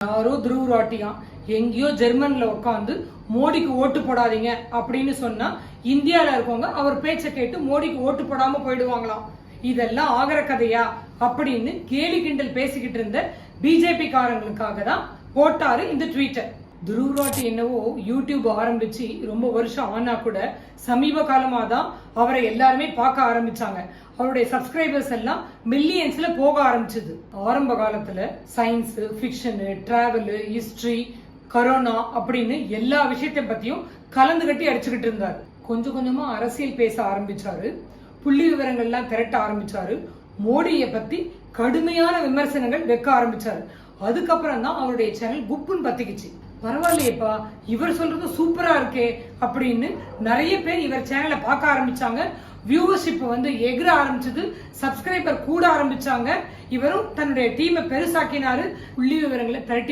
யாரோ துருவராட்டியாம் எங்கேயோ ஜெர்மன்ல உட்காந்து மோடிக்கு ஓட்டு போடாதீங்க அப்படின்னு சொன்னா இந்தியாவில் இருக்கவங்க அவர் பேச்சை கேட்டு மோடிக்கு ஓட்டு போடாம போயிடுவாங்களாம் இதெல்லாம் ஆகிற கதையா? அப்படின்னு கேலி கிண்டல் பேசிக்கிட்டு இருந்த பிஜேபி காரங்களுக்காக தான் போட்டாரு இந்த ட்வீட்டர் துருவராட்டி என்னவோ யூடியூப் ஆரம்பிச்சு ரொம்ப வருஷம் ஆனா கூட சமீப காலமாக தான் அவரை எல்லாருமே பார்க்க ஆரம்பிச்சாங்க. அவருடைய சப்ஸ்கிரைபர்ஸ் எல்லாம் மில்லியன்ஸ்ல போக ஆரம்பிச்சது. ஆரம்ப காலத்துல science fiction travel history corona அப்படின்னு எல்லா விஷயத்தை பத்தியும் கலந்து கட்டி அடிச்சுக்கிட்டு இருந்தார். கொஞ்சம் கொஞ்சமா அரசியல் பேச ஆரம்பிச்சாரு. புள்ளி விவரங்கள்லாம் திரட்ட ஆரம்பிச்சாரு. மோடியை பத்தி கடுமையான விமர்சனங்கள் வைக்க ஆரம்பிச்சாரு. அதுக்கப்புறம் தான் அவருடைய சேனல் குப்புன்னு பத்திக்குச்சு. பரவாயில்லையேப்பா இவர் சொல்றது சூப்பரா இருக்கே அப்படின்னு நிறைய பேர் இவர் சேனலை பார்க்க ஆரம்பிச்சாங்க. வியூவர்ஷிப் வந்து எகிர ஆரம்பிச்சது சப்ஸ்கிரைபர் கூட ஆரம்பிச்சாங்க. இவரும் தன்னுடைய டீமை பெருசாக்கினாரு. புள்ளி விவரங்களை திரட்டி